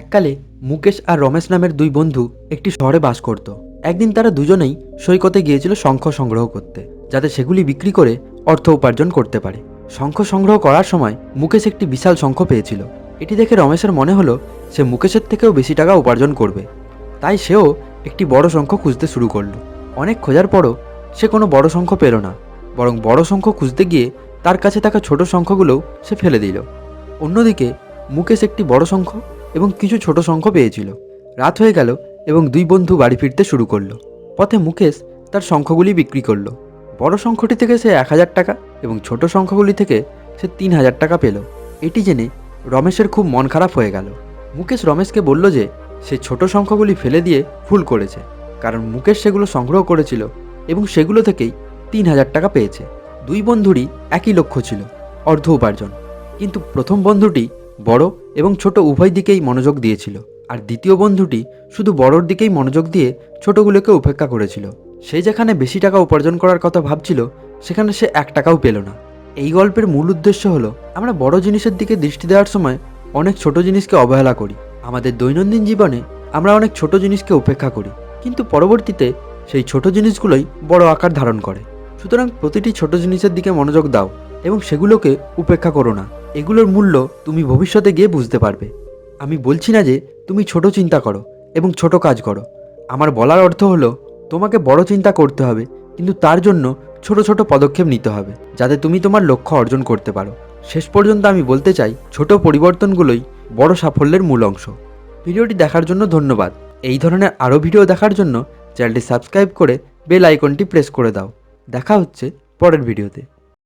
এককালে মুকেশ আর রমেশ নামের দুই বন্ধু একটি শহরে বাস করত। একদিন তারা দুজনেই সৈকতে গিয়েছিল শঙ্খ সংগ্রহ করতে, যাতে সেগুলি বিক্রি করে অর্থ উপার্জন করতে পারে। শঙ্খ সংগ্রহ করার সময় মুকেশ একটি বিশাল শঙ্খ পেয়েছিল। এটি দেখে রমেশের মনে হলো, সে মুকেশের থেকেও বেশি টাকা উপার্জন করবে। তাই সেও একটি বড় শঙ্খ খুঁজতে শুরু করল। অনেক খোঁজার পরও সে কোনো বড় শঙ্খ পেল না, বরং বড় শঙ্খ খুঁজতে গিয়ে তার কাছে থাকা ছোট শঙ্খগুলোও সে ফেলে দিল। অন্যদিকে মুকেশ একটি বড় শঙ্খ এবং কিছু ছোট শঙ্খ পেয়েছিল। রাত হয়ে গেল এবং দুই বন্ধু বাড়ি ফিরতে শুরু করল। পথে মুকেশ তার শঙ্খগুলি বিক্রি করল। বড় শঙ্খটি থেকে সে এক হাজার টাকা এবং ছোট শঙ্খগুলি থেকে সে তিন হাজার টাকা পেল। এটি জেনে রমেশের খুব মন খারাপ হয়ে গেল। মুকেশ রমেশকে বলল যে, সে ছোট শঙ্খগুলি ফেলে দিয়ে ভুল করেছে, কারণ মুকেশ সেগুলো সংগ্রহ করেছিল এবং সেগুলো থেকেই তিন হাজার টাকা পেয়েছে। দুই বন্ধুরই একই লক্ষ্য ছিল, অর্ধ উপার্জন। কিন্তু প্রথম বন্ধুটি বড় এবং ছোট উভয় দিকেই মনোযোগ দিয়েছিল, আর দ্বিতীয় বন্ধুটি শুধু বড়র দিকেই মনোযোগ দিয়ে ছোটগুলোকে উপেক্ষা করেছিল। সে যেখানে বেশি টাকা উপার্জন করার কথা ভাবছিল, সেখানে সে এক টাকাও পেল না। এই গল্পের মূল উদ্দেশ্য হলো, আমরা বড় জিনিসের দিকে দৃষ্টি দেওয়ার সময় অনেক ছোট জিনিসকে অবহেলা করি। আমাদের দৈনন্দিন জীবনে আমরা অনেক ছোট জিনিসকে উপেক্ষা করি, কিন্তু পরবর্তীতে সেই ছোট জিনিসগুলোই বড় আকার ধারণ করে। সুতরাং প্রতিটি ছোট জিনিসের দিকে মনোযোগ দাও এবং সেগুলোকে উপেক্ষা করো না। এগুলোর মূল্য তুমি ভবিষ্যতে গিয়ে বুঝতে পারবে। আমি বলছি না যে তুমি ছোট চিন্তা করো এবং ছোট কাজ করো। আমার বলার অর্থ হলো, তোমাকে বড় চিন্তা করতে হবে, কিন্তু তার জন্য ছোট ছোট পদক্ষেপ নিতে হবে, যাতে তুমি তোমার লক্ষ্য অর্জন করতে পারো। শেষ পর্যন্ত আমি বলতে চাই, ছোট পরিবর্তনগুলোই বড় সাফল্যের মূল অংশ। ভিডিওটি দেখার জন্য ধন্যবাদ। এই ধরনের আরও ভিডিও দেখার জন্য চ্যানেলটি সাবস্ক্রাইব করে বেল আইকনটি প্রেস করে দাও। দেখা হচ্ছে পরের ভিডিওতে।